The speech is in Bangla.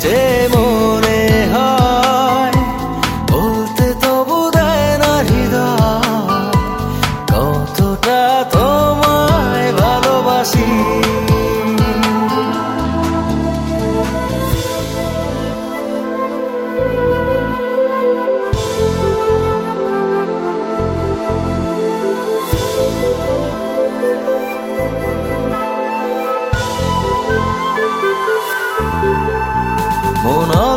day. মন